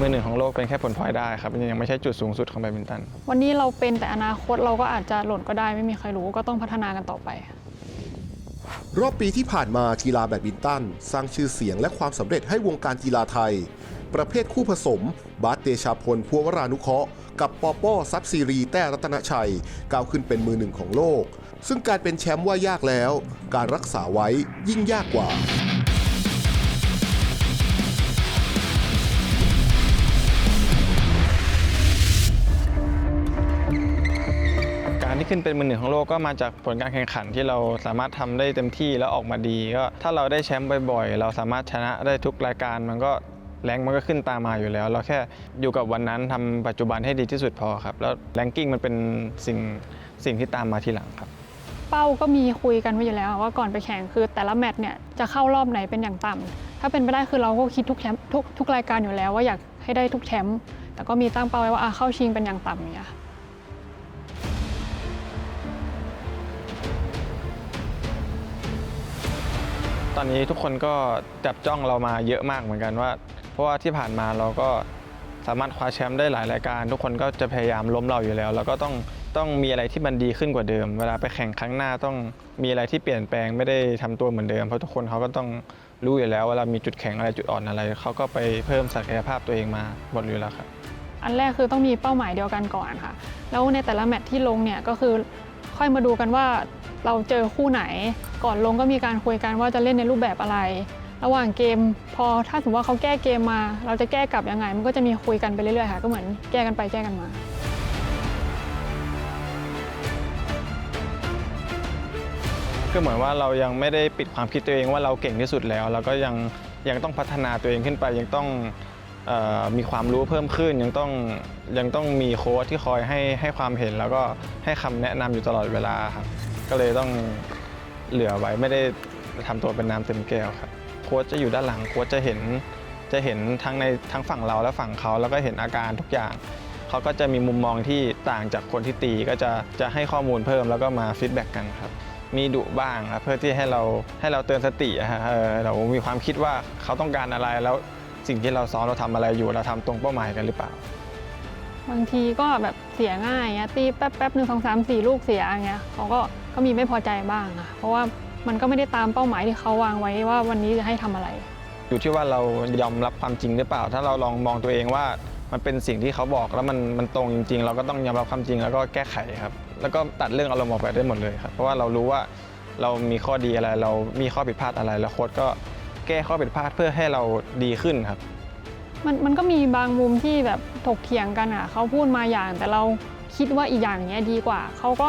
มือหนึ่งของโลกเป็นแค่ผลพลอยได้ครับยังไม่ใช่จุดสูงสุดของแบดมินตัน วันนี้เราเป็นแต่อนาคตเราก็อาจจะหล่นก็ได้ไม่มีใครรู้ก็ต้องพัฒนากันต่อไป รอบปีที่ผ่านมากีฬาแบดมินตัน สร้างชื่อเสียงและความสำเร็จให้วงการกีฬาไทย ประเภทคู่ผสม บาสเตชาพลพัววรานุเคราะห์กับปอป้อซับซีรี แต้รัตนชัยก้าวขึ้นเป็นมือหนึ่งของโลก ซึ่งการเป็นแชมป์ว่ายากแล้ว การรักษาไว้ยิ่งยากกว่า ที่ขึ้นเป็นมือหนึ่งของโลกก็มาจากผลการแข่งขันที่เราสามารถทำได้เต็มที่แล้วออกมาดีก็ถ้าเราได้แชมป์บ่อยๆ เราสามารถชนะได้ทุกรายการมันก็แรงมันก็ขึ้นตามมาอยู่แล้ว เราแค่อยู่กับวันนั้นทำปัจจุบันให้ดีที่สุดพอครับ แล้วแรงกิ้งมันเป็นสิ่งสิ่งที่ตามมาทีหลังครับ เป้าก็มีคุยกันไว้อยู่แล้วว่าก่อนไปแข่งคือแต่ละแมตช์เนี่ยจะเข้ารอบไหนเป็นอย่างต่ำถ้าเป็นไปได้คือเราก็คิดทุกแชมป์ทุกทุกรายการอยู่แล้ว ว่าอยากให้ได้ทุกแชมป์แต่ก็มีตั้งเป้าไว้ว่าเข้าชิงเป็นอย่างต่ำอย่างเงี้ย ตอนนี้ทุกคนก็จับจ้องเรามาเยอะมากเหมือนกันว่า เพราะว่าที่ผ่านมาเราก็สามารถคว้าแชมป์ได้หลายรายการ ทุกคนก็จะพยายามล้มเราอยู่แล้ว แล้วก็ต้องต้องมีอะไรที่มันดีขึ้นกว่าเดิม เวลาไปแข่งครั้งหน้าต้องมีอะไรที่เปลี่ยนแปลงไม่ได้ทำตัวเหมือนเดิม เพราะทุกคนเขาก็ต้องรู้อยู่แล้วเวลามีจุดแข็งอะไรจุดอ่อนอะไรเขาก็ไปเพิ่มศักยภาพตัวเองมาหมดอยู่แล้วครับอันแรกคือต้องมีเป้าหมายเดียวกันก่อนค่ะ แล้วในแต่ละแมตช์ที่ลงเนี่ยก็คือค่อยมาดูกันว่า เราเจอคู่ไหน ก่อนลงก็มีการคุยกันว่าจะเล่นในรูปแบบอะไร ระหว่างเกมพอถ้าสมมติว่าเขาแก้เกมมา เราจะแก้กลับยังไง มันก็จะมีคุยกันไปเรื่อยๆค่ะก็เหมือนแก้กันไปแก้กันมาก็เหมือนว่าเรายังไม่ได้ปิดความคิดตัวเองว่าเราเก่งที่สุดแล้ว เราก็ยังยังต้องพัฒนาตัวเองขึ้นไป ยังต้องออมีความรู้เพิ่มขึ้น ยังต้องยังต้องมีโค้ชที่คอยให้ให้ความเห็น แล้วก็ให้คำแนะนำอยู่ตลอดเวลาครับ ก็เลยต้องเหลือไว้ไม่ได้ทำตัวเป็นน้ำเต็มแก้วครับโค้ชจะอยู่ด้านหลังโค้ชจะเห็นจะเห็นทั้งในทั้งฝั่งเราและฝั่งเขาแล้วก็เห็นอาการทุกอย่าง เขาก็จะมีมุมมองที่ต่างจากคนที่ตีก็จะจะให้ข้อมูลเพิ่มแล้วก็มาฟีดแบ็กกันครับมีดุบ้างครับเพื่อที่ให้เราให้เราเตือนสติอะฮะเออเรามีความคิดว่าเขาต้องการอะไรแล้วสิ่งที่เราซ้อมเราทำอะไรอยู่เราทำตรงเป้าหมายกันหรือเปล่า บางทีก็แบบเสียง่ายเงี้ยตีแป๊บแป๊บหนึ่งสองสามสี่ลูกเสียอย่างเงี้ยเขาก็ ก็มีไม่พอใจบ้างค่ะเพราะว่ามันก็ไม่ได้ตามเป้าหมายที่เขาวางไว้ว่าวันนี้จะให้ทำอะไร อยู่ที่ว่าเรายอมรับความจริงหรือเปล่า ถ้าเราลองมองตัวเองว่ามันเป็นสิ่งที่เขาบอกแล้วมันมันตรงจริง ๆ เราก็ต้องยอมรับความจริงแล้วก็แก้ไขครับ แล้วก็ตัดเรื่องอารมณ์ออกไปได้หมดเลยครับ เพราะว่าเรารู้ว่าเรามีข้อดีอะไร เรามีข้อผิดพลาดอะไร แล้วโค้ชก็แก้ข้อผิดพลาดเพื่อให้เราดีขึ้นครับ มันมันก็มีบางมุมที่แบบถกเถียงกันอะเขาพูดมาอย่างแต่เราคิดว่าอีกอย่างเนี้ยดีกว่าเขาก็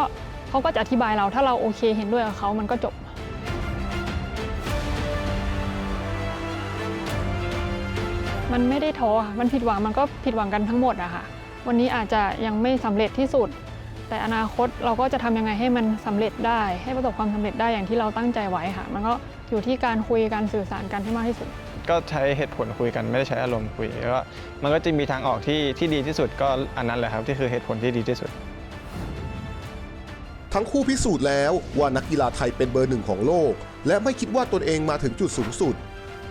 เขาก็จะอธิบายเราถ้าเราโอเคเห็นด้วยกับเขามันก็จบ มันไม่ได้ท้อค่ะมันผิดหวังมันก็ผิดหวังกันทั้งหมดอะค่ะ วันนี้อาจจะยังไม่สำเร็จที่สุด แต่อนาคตเราก็จะทำยังไงให้มันสำเร็จได้ ให้ประสบความสำเร็จได้อย่างที่เราตั้งใจไว้ค่ะ มันก็อยู่ที่การคุยการสื่อสารกันให้มากที่สุดก็ใช้เหตุผลคุยกันไม่ได้ใช้อารมณ์คุยก็มันก็จะมีทางออกที่ที่ดีที่สุดก็อันนั้นแหละครับที่คือเหตุผลที่ดีที่สุด ทั้งคู่พิสูจน์แล้วว่านักกีฬาไทยเป็นเบอร์หนึ่งของโลก และไม่คิดว่าตนเองมาถึงจุดสูงสุด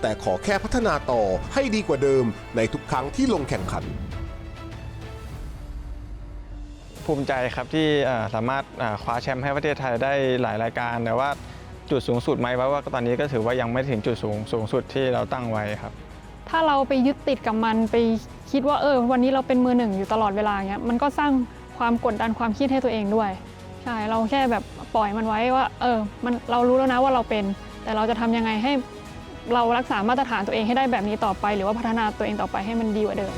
แต่ขอแค่พัฒนาต่อให้ดีกว่าเดิมในทุกครั้งที่ลงแข่งขัน ภูมิใจครับที่เอ่อสามารถเอ่อคว้าแชมป์ให้ประเทศไทยได้หลายรายการ แต่ว่าจุดสูงสุดไหมว่าว่าตอนนี้ก็ถือว่ายังไม่ถึงจุดสูงสูงสุดที่เราตั้งไว้ครับ ถ้าเราไปยึดติดกับมันไปคิดว่าเออวันนี้เราเป็นมือหนึ่งอยู่ตลอดเวลาเงี้ยมันก็สร้างความกดดันความคิดให้ตัวเองด้วย ใช่เราแค่แบบปล่อยมันไว้ว่า เออ มันเรารู้แล้วนะว่าเราเป็น แต่เราจะทำยังไงให้เรารักษามาตรฐานตัวเองให้ได้แบบนี้ต่อไป หรือว่าพัฒนาตัวเองต่อไปให้มันดีกว่าเดิม